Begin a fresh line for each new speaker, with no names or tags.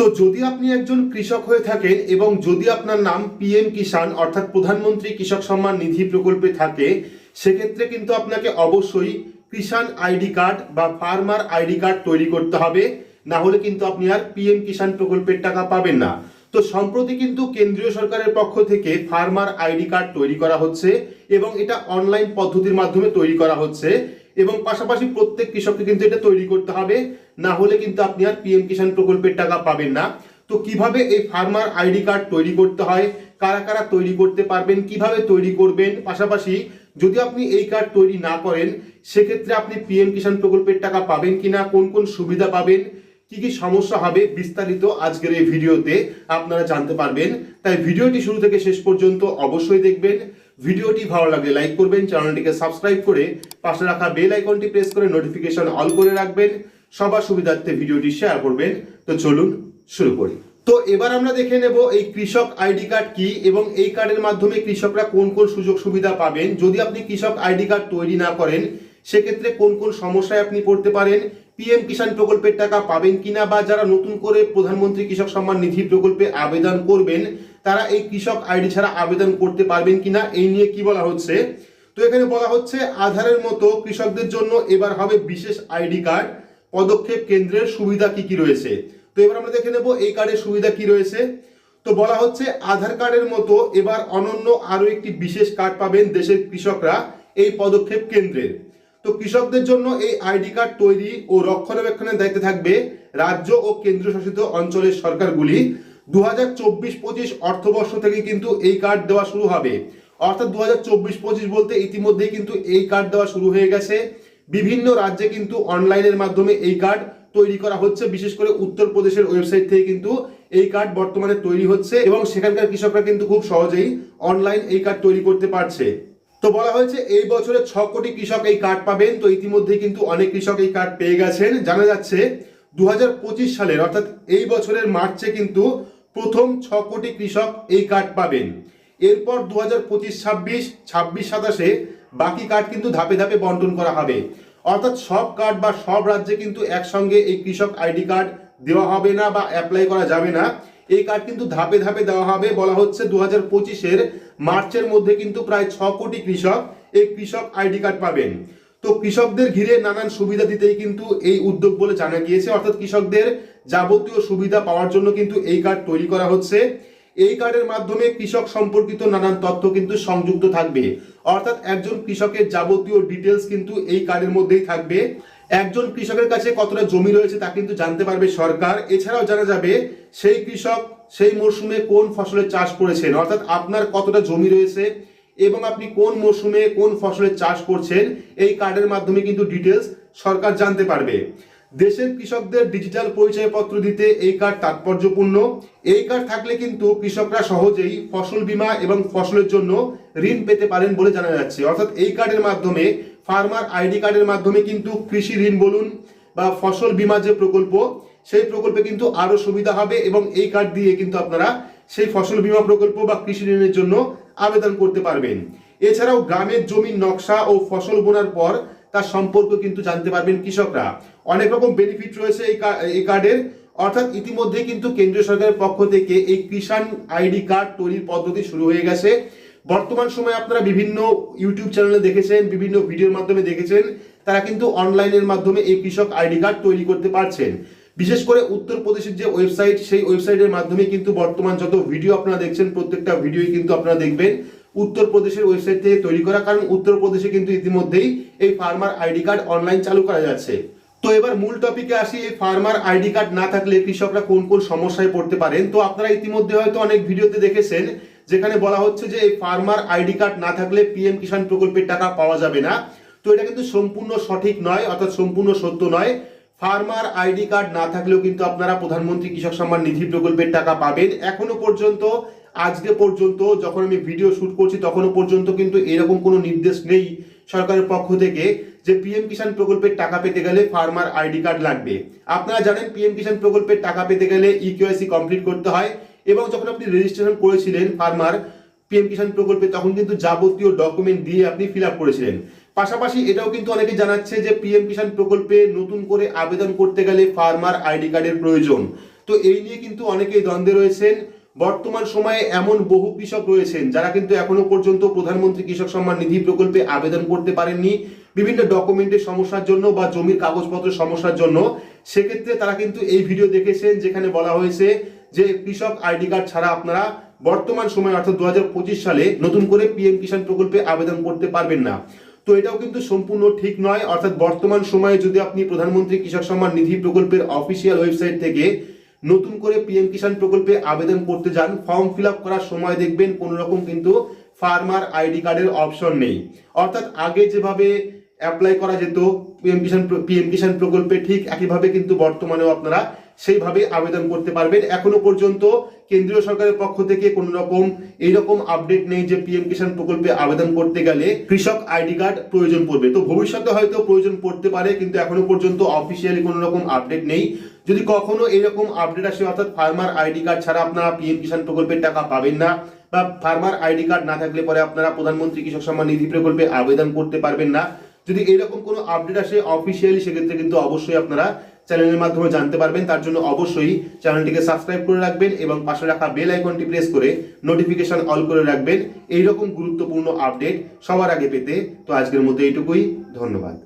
তো যদি আপনি একজন কৃষক হয়ে থাকেন এবং যদি আপনার নাম পিএম কিষাণ, অর্থাৎ প্রধানমন্ত্রী কৃষক সম্মান নিধি প্রকল্পে থাকে, সেক্ষেত্রে কিন্তু আপনাকে অবশ্যই কিষাণ আইডি কার্ড বা ফার্মার আইডি কার্ড তৈরি করতে হবে। না হলে কিন্তু আপনি আর পিএম কিষাণ প্রকল্পের টাকা পাবেন না। তো সম্প্রতি কিন্তু কেন্দ্রীয় সরকারের পক্ষ থেকে ফার্মার আইডি কার্ড তৈরি করা হচ্ছে এবং এটা অনলাইন পদ্ধতির মাধ্যমে তৈরি করা হচ্ছে। এবং পাশাপাশি প্রত্যেক কৃষককে কিন্তু এটা তৈরি করতে হবে। না হলে কিন্তু আপনি আর পিএম কিষাণ প্রকল্পের টাকা পাবেন না। তো কীভাবে এই ফার্মার আইডি কার্ড তৈরি করতে হয়, কারা কারা তৈরি করতে পারবেন, কীভাবে তৈরি করবেন? পাশাপাশি যদি আপনি এই কার্ড তৈরি না করেন, সেক্ষেত্রে আপনি পিএম কিষাণ প্রকল্পের টাকা পাবেন কিনা, কোন কোন সুবিধা পাবেন, কি কি সমস্যা হবে, বিস্তারিত আজকের এই ভিডিওতে আপনারা জানতে পারবেন। তাই ভিডিওটি শুরু থেকে শেষ পর্যন্ত অবশ্যই দেখবেন। ভিডিওটি ভালো লাগলে লাইক করবেন, চ্যানেলটিকে সাবস্ক্রাইব করে পাশে রাখা বেল আইকনটি প্রেস করে নোটিফিকেশন অল করে রাখবেন। সবার সুবিধার্থে ভিডিওটি শেয়ার করবেন। তো চলুন শুরু করি। তো এবার আমরা দেখে নেব এই কৃষক আইডি কার্ড কি এবং এই কার্ডের মাধ্যমে কৃষকরা কোন কোন সুযোগ সুবিধা পাবেন। যদি আপনি কৃষক আইডি কার্ড তৈরি না করেন, সেক্ষেত্রে কোন কোন সমস্যায় আপনি পড়তে পারেন, পিএম কিষাণ প্রকল্পের টাকা পাবেন কিনা বা যারা নতুন করে প্রধানমন্ত্রী কৃষক সম্মান নিধি প্রকল্পে আবেদন করবেন তারা এই কৃষক আইডি ছাড়া আবেদন করতে পারবেন কিনা এই নিয়ে কি বলা হচ্ছে? তো এখানে বলা হচ্ছে আধারের মতো কৃষকদের জন্য এবার হবে বিশেষ আইডি কার্ড। পদক্ষেপ কেন্দ্রের সুবিধা কি কি রয়েছে? তো এবার আমরা দেখে নেব এই কার্ডের সুবিধা কি রয়েছে। তো বলা হচ্ছে আধার কার্ডের মতো এবার অনন্য আরও একটি বিশেষ কার্ড পাবেন দেশের কৃষকরা এই পদক্ষেপ কেন্দ্রের তো কৃষকদের জন্য এই আইডি কার্ড তৈরি ও রক্ষণাবেক্ষণের দায়িত্বে থাকবে রাজ্য ও কেন্দ্রশাসিত অঞ্চলের সরকারগুলি। দু হাজার চব্বিশ পঁচিশ অর্থবর্ষ থেকে কিন্তু এই কার্ড দেওয়া শুরু হবে। অর্থাৎ দু হাজার চব্বিশ পঁচিশ বলতে ইতিমধ্যেই কিন্তু এই কার্ড দেওয়া শুরু হয়ে গেছে। বিভিন্ন রাজ্যে কিন্তু অনলাইনের মাধ্যমে এই কার্ড তৈরি করা হচ্ছে। বিশেষ করে উত্তরপ্রদেশের ওয়েবসাইট থেকে কিন্তু এই কার্ড বর্তমানে তৈরি হচ্ছে এবং সেখানকার কৃষকরা কিন্তু খুব সহজেই অনলাইন এই কার্ড তৈরি করতে পারছে। তো বলা হয়েছে এই বছরে ছ কোটি কৃষক এই কার্ড পাবেন। তো ইতিমধ্যে কিন্তু অনেক কৃষক এই কার্ড পেয়ে গেছেন। জানা যাচ্ছে দু হাজার পঁচিশ সালের, অর্থাৎ এই বছরের মার্চে কিন্তু প্রথম ছ কোটি কৃষক এই কার্ড পাবেন। এরপর দু হাজার পঁচিশ, ছাব্বিশ ছাব্বিশ, সাতাশে বাকি কার্ড কিন্তু ধাপে ধাপে বন্টন করা হবে। অর্থাৎ সব কার্ড বা সব রাজ্যে কিন্তু একসঙ্গে এই কৃষক আইডি কার্ড দেওয়া হবে না বা অ্যাপ্লাই করা যাবে না। এই কার্ড কিন্তু ধাপে ধাপে দেওয়া হবে, বলা হচ্ছে দু হাজার পঁচিশের মার্চের মধ্যে কিন্তু প্রায় ছ কোটি কৃষক এই কৃষক আইডি কার্ড পাবেন। তো কৃষকদের ঘিরে নানান সুবিধা দিতেই কিন্তু এই উদ্যোগ বলে জানা গিয়েছে। অর্থাৎ কৃষকদের যাবতীয় সুবিধা পাওয়ার জন্য কিন্তু এই কার্ড তৈরি করা হচ্ছে। এই কার্ডের মাধ্যমে কৃষক সম্পর্কিত নানান তথ্য কিন্তু সংযুক্ত থাকবে। অর্থাৎ একজন কৃষকের যাবতীয় ডিটেলস কিন্তু এই কার্ডের মধ্যেই থাকবে। একজন কৃষকের কাছে কতটা জমি রয়েছে তা কিন্তু জানতে পারবে সরকার। এছাড়াও জানা যাবে, সেই কৃষক সেই মরশুমে কোন ফসলের চাষ করেছেন? অর্থাৎ আপনার কতটা জমি রয়েছে? এবং আপনি কোন মরশুমে কোন ফসলের চাষ করছেন, এই কার্ডের মাধ্যমে কিন্তু ডিটেলস সরকার জানতে পারবে। দেশের কৃষকদের ডিজিটাল পরিচয়পত্র দিতে এই কার্ড তাৎপর্যপূর্ণ। এই কার্ড থাকলে কিন্তু কৃষকরা সহজেই ফসল বীমা এবং ফসলের জন্য ঋণ পেতে পারেন বলে জানা যাচ্ছে। অর্থাৎ এই কার্ডের মাধ্যমে ফার্মার আইডি কার্ডের মাধ্যমে কিন্তু কৃষি ঋণ বলুন বা ফসল বীমা যে প্রকল্প, সেই প্রকল্পে কিন্তু আরও সুবিধা হবে এবং এই কার্ড দিয়ে কিন্তু আপনারা সেই ফসল বীমা প্রকল্প বা কৃষি ঋণের জন্য আবেদন করতে পারবেন। এছাড়াও গ্রামের জমির নকশা ও ফসল বোনার পর তার সম্পর্ক কিন্তু জানতে পারবেন কৃষকরা। অনেক রকম বেনিফিট রয়েছে এই কার্ডের। অর্থাৎ ইতিমধ্যে কিন্তু কেন্দ্রীয় সরকারের পক্ষ থেকে এই কিষাণ আইডি কার্ড তৈরির পদ্ধতি শুরু হয়ে গেছে। বর্তমান সময়ে আপনারা বিভিন্ন ইউটিউব চ্যানেলে দেখেছেন, বিভিন্ন ভিডিওর মাধ্যমে দেখেছেন, তারা কিন্তু অনলাইনের মাধ্যমে এই কৃষক আইডি কার্ড তৈরি করতে পারছেন। বিশেষ করে উত্তরপ্রদেশের যে ওয়েবসাইট সেই ওয়েবসাইটের মাধ্যমে কিন্তু বর্তমান যত ভিডিও আপনারা দেখছেন, প্রত্যেকটা ভিডিওই কিন্তু আপনারা দেখবেন উত্তরপ্রদেশের ওয়েবসাইট থেকে তৈরি করা। কারণ উত্তরপ্রদেশে কিন্তু ইতিমধ্যেই এই ফার্মার আইডি কার্ড অনলাইন চালু করা যাচ্ছে। তো এবার মূল টপিকে আসি, এই ফার্মার আইডি কার্ড না থাকলে কৃষকরা কোন কোন সমস্যায় পড়তে পারেন? তো আপনারা ইতিমধ্যে হয়তো অনেক ভিডিওতে দেখেছেন, যেখানে বলা হচ্ছে যে এই ফার্মার আইডি কার্ড না থাকলে পিএম কিষাণ প্রকল্পের টাকা পাওয়া যাবে না। তো এটা কিন্তু সম্পূর্ণ সঠিক নয়, অর্থাৎ সম্পূর্ণ সত্য নয়। ফার্মার আইডি কার্ড না থাকলেও কিন্তু আপনারা প্রধানমন্ত্রী কৃষক সম্মান নিধি প্রকল্পের টাকা পাবেন। এখনও পর্যন্ত, আজকে পর্যন্ত যখন আমি ভিডিও শুট করছি তখনও পর্যন্ত কিন্তু এরকম কোনো নির্দেশ নেই সরকারের পক্ষ থেকে যে পিএম কিষাণ প্রকল্পের টাকা পেতে গেলে ফার্মার আইডি কার্ড লাগবে। আপনারা জানেন পিএম কিষাণ প্রকল্পের টাকা পেতে গেলে ইকেওয়াইসি কমপ্লিট করতে হয় এবং যখন আপনি রেজিস্ট্রেশন করেছিলেন ফার্মার, পিএম কিষাণ প্রকল্পে তখন কিন্তু যাবতীয় ডকুমেন্ট দিয়ে আপনি ফিল করেছিলেন। পাশাপাশি এটাও কিন্তু অনেকে জানাচ্ছে যে পিএম কিষাণ প্রকল্পে নতুন করে আবেদন করতে গেলে ফার্মার আইডি কার্ডের প্রয়োজন। তো এই নিয়ে কিন্তু অনেকেই দ্বন্দ্বে রয়েছেন। বর্তমান সময়ে এমন বহু কৃষক রয়েছেন যারা কিন্তু এখনও পর্যন্ত প্রধানমন্ত্রী কৃষক সম্মান নিধি প্রকল্পে আবেদন করতে পারেননি। বিভিন্ন ডকুমেন্টের সমস্যার জন্য বা জমির কাগজপত্রের সমস্যার জন্য। সেক্ষেত্রে তারা কিন্তু এই ভিডিও দেখেছেন যেখানে বলা হয়েছে যে কৃষক আইডি কার্ড ছাড়া আপনারা বর্তমান সময়ে, অর্থাৎ দু হাজার পঁচিশ সালে, নতুন করে পিএম কিষাণ প্রকল্পে আবেদন করতে পারবেন না। তো এটাও কিন্তু সম্পূর্ণ ঠিক নয়। অর্থাৎ বর্তমান সময়ে যদি আপনি প্রধানমন্ত্রী কৃষক সম্মান নিধি প্রকল্পের অফিসিয়াল ওয়েবসাইট থেকে নতুন করে পিএম কিষাণ প্রকল্পে আবেদন করতে যান ফর্ম ফিল করার সময় দেখবেন কোনো রকম কিন্তু ফার্মার আইডি কার্ডের অপশন নেই। অর্থাৎ আগে যেভাবে অ্যাপ্লাই করা যেত পিএম কিষাণ পিএম কিষাণ প্রকল্পে ঠিক একইভাবে কিন্তু বর্তমানেও আপনারা সেইভাবে আবেদন করতে পারবেন। এখনও পর্যন্ত কেন্দ্রীয় সরকারের পক্ষ থেকে কোনো রকম এইরকম আপডেট নেই যে পিএম কিষাণ প্রকল্পে আবেদন করতে গেলে কৃষক আইডি কার্ড প্রয়োজন পড়বে। তো ভবিষ্যতে হয়তো প্রয়োজন পড়তে পারে, কিন্তু এখনও পর্যন্ত অফিসিয়ালি কোনো রকম আপডেট নেই। যদি কখনো এরকম আপডেট আসে, অর্থাৎ ফার্মার আইডি কার্ড ছাড়া আপনারা পিএম কিষাণ প্রকল্পের টাকা পাবেন না, বা ফার্মার আইডি কার্ড না থাকলে পরে আপনারা প্রধানমন্ত্রী কৃষক সম্মান নিধি প্রকল্পে আবেদন করতে পারবেন না। যদি এরকম কোনো আপডেট আসে অফিসিয়ালি সেক্ষেত্রে কিন্তু অবশ্যই আপনারা চ্যানেলের মাধ্যমে জানতে পারবেন, তার জন্য অবশ্যই চ্যানেলটিকে সাবস্ক্রাইব করে রাখবেন এবং পাশে রাখা বেল আইকনটি প্রেস করে নোটিফিকেশন অল করে রাখবেন। এইরকম গুরুত্বপূর্ণ আপডেট সবার আগে পেতে। তো আজকের মতো এইটুকুই। ধন্যবাদ।